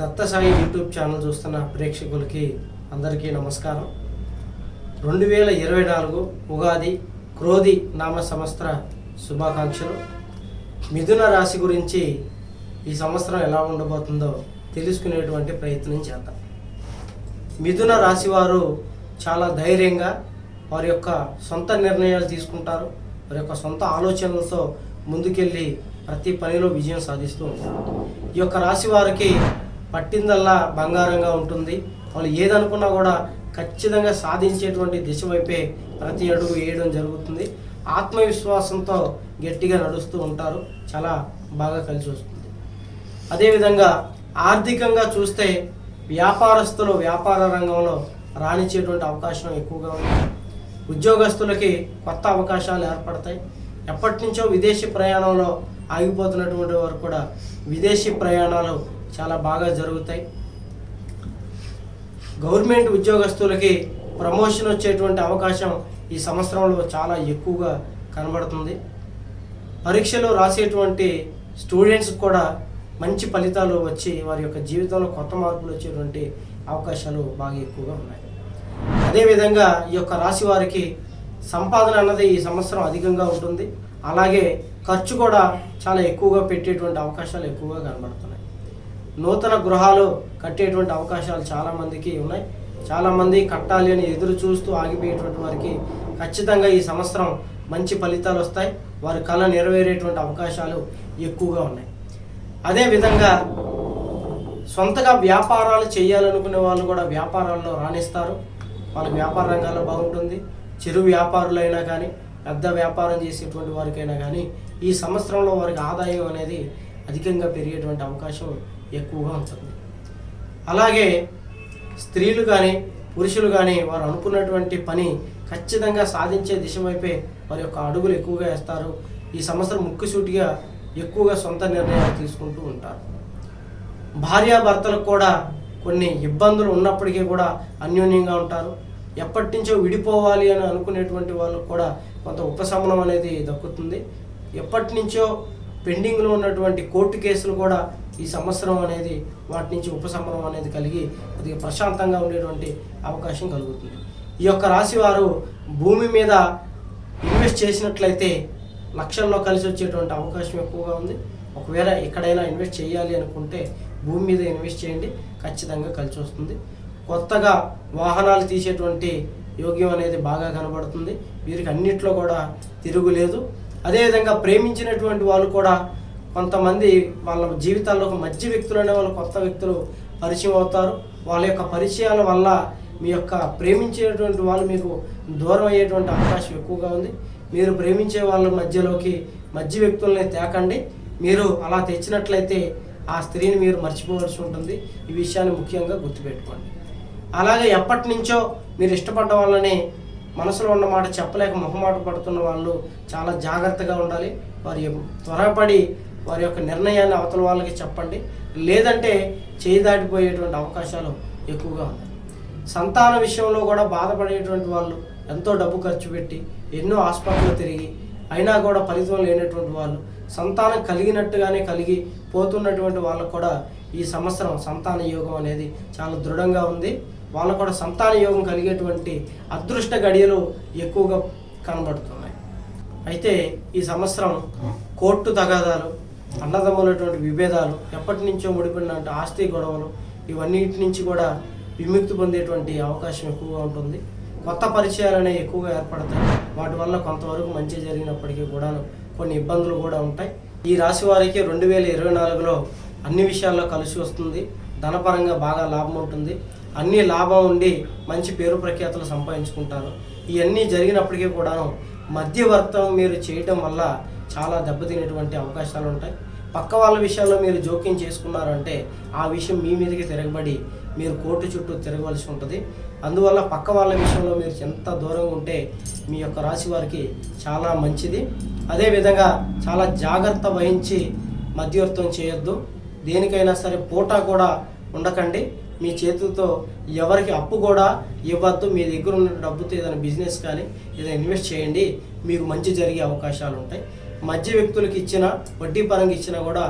సప్తసాయి YouTube channel చూస్తున్న ప్రేక్షకులకి అందరికీ నమస్కారం. రెండు వేల ఇరవై నాలుగు ఉగాది క్రోధి నామ సంవత్సర శుభాకాంక్షలు. మిథున రాశి గురించి ఈ సంవత్సరం ఎలా ఉండబోతుందో తెలుసుకునేటువంటి ప్రయత్నం చేద్దాం. మిథున రాశి వారు చాలా ధైర్యంగా వారి యొక్క సొంత నిర్ణయాలు తీసుకుంటారు. వారి యొక్క సొంత ఆలోచనలతో ముందుకెళ్ళి ప్రతి పనిలో విజయం సాధిస్తూ ఉంటారు. ఈ యొక్క రాశి వారికి పట్టిందల్లా బంగారంగా ఉంటుంది. వాళ్ళు ఏదనుకున్నా కూడా ఖచ్చితంగా సాధించేటువంటి దిశ వైపే ప్రతి అడుగు వేయడం జరుగుతుంది. ఆత్మవిశ్వాసంతో గట్టిగా నడుస్తూ ఉంటారు. చాలా బాగా కలిసి వస్తుంది. అదేవిధంగా ఆర్థికంగా చూస్తే వ్యాపారస్తులు వ్యాపార రంగంలో రాణించేటువంటి అవకాశం ఎక్కువగా ఉంది. ఉద్యోగస్తులకి కొత్త అవకాశాలు ఏర్పడతాయి. ఎప్పటి నుంచో విదేశీ ప్రయాణంలో ఆగిపోతున్నటువంటి వారు కూడా విదేశీ ప్రయాణాలు చాలా బాగా జరుగుతాయి. గవర్నమెంట్ ఉద్యోగస్తులకి ప్రమోషన్ వచ్చేటువంటి అవకాశం ఈ సంవత్సరంలో చాలా ఎక్కువగా కనబడుతుంది. పరీక్షలు రాసేటువంటి స్టూడెంట్స్ కూడా మంచి ఫలితాలు వచ్చి వారి యొక్క జీవితంలో కొత్త మార్పులు వచ్చేటువంటి అవకాశాలు బాగా ఎక్కువగా ఉన్నాయి. అదేవిధంగా ఈ యొక్క రాశి వారికి సంపాదన అన్నది ఈ సంవత్సరం అధికంగా ఉంటుంది. అలాగే ఖర్చు కూడా చాలా ఎక్కువగా పెట్టేటువంటి అవకాశాలు ఎక్కువగా కనబడుతున్నాయి. నూతన గృహాలు కట్టేటువంటి అవకాశాలు చాలా మందికి ఉన్నాయి. చాలా మంది కట్టాలి అని ఎదురు చూస్తూ ఆగిపోయేటువంటి వారికి ఖచ్చితంగా ఈ సంవత్సరం మంచి ఫలితాలు వస్తాయి. వారి కళ నెరవేరేటువంటి అవకాశాలు ఎక్కువగా ఉన్నాయి. అదేవిధంగా సొంతగా వ్యాపారాలు చేయాలనుకునే వాళ్ళు కూడా వ్యాపారాల్లో రాణిస్తారు. వాళ్ళకి వ్యాపార రంగాల్లో బాగుంటుంది. చిరు వ్యాపారులైనా కానీ పెద్ద వ్యాపారం చేసేటువంటి వారికైనా కానీ ఈ సంవత్సరంలో వారికి ఆదాయం అనేది అధికంగా పెరిగేటువంటి అవకాశం ఎక్కువగా ఉంటుంది. అలాగే స్త్రీలు కానీ పురుషులు కానీ వారు అనుకున్నటువంటి పని ఖచ్చితంగా సాధించే దిశ వైపే వారి యొక్క అడుగులు ఎక్కువగా వేస్తారు. ఈ సంవత్సరం ముక్కుసూటిగా ఎక్కువగా సొంత నిర్ణయాలు తీసుకుంటూ ఉంటారు. భార్యాభర్తలకు కూడా కొన్ని ఇబ్బందులు ఉన్నప్పటికీ కూడా అన్యోన్యంగా ఉంటారు. ఎప్పటి నుంచో విడిపోవాలి అని అనుకునేటువంటి వాళ్ళకు కూడా కొంత ఉపశమనం అనేది దక్కుతుంది. ఎప్పటి నుంచో పెండింగ్లో ఉన్నటువంటి కోర్టు కేసులు కూడా ఈ సంవత్సరం అనేది వాటి నుంచి ఉపశమనం అనేది కలిగి కొద్దిగా ప్రశాంతంగా ఉండేటువంటి అవకాశం కలుగుతుంది. ఈ యొక్క రాశి వారు భూమి మీద ఇన్వెస్ట్ చేసినట్లయితే లక్షల్లో కలిసి వచ్చేటువంటి అవకాశం ఎక్కువగా ఉంది. ఒకవేళ ఎక్కడైనా ఇన్వెస్ట్ చేయాలి అనుకుంటే భూమి మీద ఇన్వెస్ట్ చేయండి ఖచ్చితంగా కలిసి వస్తుంది. కొత్తగా వాహనాలు తీసేటువంటి యోగ్యం అనేది బాగా కనబడుతుంది. వీరికి అన్నిట్లో కూడా తిరుగులేదు అదేవిధంగా ప్రేమించినటువంటి వాళ్ళు కూడా కొంతమంది వాళ్ళ జీవితాల్లో ఒక మధ్య వ్యక్తులు అనే వాళ్ళు కొత్త వ్యక్తులు పరిచయం అవుతారు. వాళ్ళ యొక్క పరిచయాల వల్ల మీ యొక్క ప్రేమించేటువంటి వాళ్ళు మీకు దూరం అయ్యేటువంటి అవకాశం ఎక్కువగా ఉంది. మీరు ప్రేమించే వాళ్ళ మధ్యలోకి మధ్య వ్యక్తుల్ని తేకండి. మీరు అలా తెచ్చినట్లయితే ఆ స్త్రీని మీరు మర్చిపోవలసి ఉంటుంది. ఈ విషయాన్ని ముఖ్యంగా గుర్తుపెట్టుకోండి. అలాగే ఎప్పటి నుంచో మీరు ఇష్టపడ్డ వాళ్ళని మనసులో ఉన్న మాట చెప్పలేక మొహమాట పడుతున్న వాళ్ళు చాలా జాగ్రత్తగా ఉండాలి. వారి త్వరపడి వారి యొక్క నిర్ణయాన్ని అవతల వాళ్ళకి చెప్పండి. లేదంటే చేయి దాటిపోయేటువంటి అవకాశాలు ఎక్కువగా ఉన్నాయి. సంతాన విషయంలో కూడా బాధపడేటువంటి వాళ్ళు ఎంతో డబ్బు ఖర్చు పెట్టి ఎన్నో ఆసుపత్రులు తిరిగి అయినా కూడా ఫలితం లేనటువంటి వాళ్ళు సంతానం కలిగినట్టుగానే కలిగి పోతున్నటువంటి వాళ్ళకు కూడా ఈ సంవత్సరం సంతాన యోగం అనేది చాలా దృఢంగా ఉంది. వాళ్ళకు కూడా సంతాన యోగం కలిగేటువంటి అదృష్ట గడియలు ఎక్కువగా కనబడుతున్నాయి. అయితే ఈ సంవత్సరం కోర్టు తగాదాలు అన్నదమ్ములటువంటి విభేదాలు ఎప్పటి నుంచో ముడిపడిన ఆస్తి గొడవలు ఇవన్నిటి నుంచి కూడా విముక్తి పొందేటువంటి అవకాశం ఎక్కువగా ఉంటుంది. కొత్త పరిచయాలు అనేవి ఎక్కువగా ఏర్పడతాయి. వాటి వల్ల కొంతవరకు మంచి జరిగినప్పటికీ కూడా కొన్ని ఇబ్బందులు కూడా ఉంటాయి. ఈ రాశి వారికి రెండు వేల ఇరవై నాలుగులో అన్ని విషయాల్లో కలిసి వస్తుంది. ధనపరంగా బాగా లాభం ఉంటుంది. అన్ని లాభం ఉండి మంచి పేరు ప్రఖ్యాతులు సంపాదించుకుంటారు. ఇవన్నీ జరిగినప్పటికీ కూడాను మధ్యవర్తం మీరు చేయటం వల్ల చాలా దెబ్బతినేటువంటి అవకాశాలు ఉంటాయి. పక్క వాళ్ళ విషయాల్లో మీరు జోక్యం చేసుకున్నారంటే ఆ విషయం మీ మీదకి తిరగబడి మీరు కోర్టు చుట్టూ తిరగవలసి ఉంటుంది. అందువల్ల పక్క వాళ్ళ విషయంలో మీరు ఎంత దూరంగా ఉంటే మీ యొక్క రాశి వారికి చాలా మంచిది. అదేవిధంగా చాలా జాగ్రత్త వహించి మధ్యవర్తం చేయొద్దు. దేనికైనా సరే పూట కూడా ఉండకండి. మీ చేతులతో ఎవరికి అప్పు కూడా ఇవ్వద్దు మీ దగ్గర ఉన్న డబ్బుతో ఏదైనా బిజినెస్ కానీ ఏదైనా ఇన్వెస్ట్ చేయండి. మీకు మంచి జరిగే అవకాశాలు ఉంటాయి. మధ్య వ్యక్తులకు ఇచ్చిన వడ్డీ పరంగా ఇచ్చినా కూడా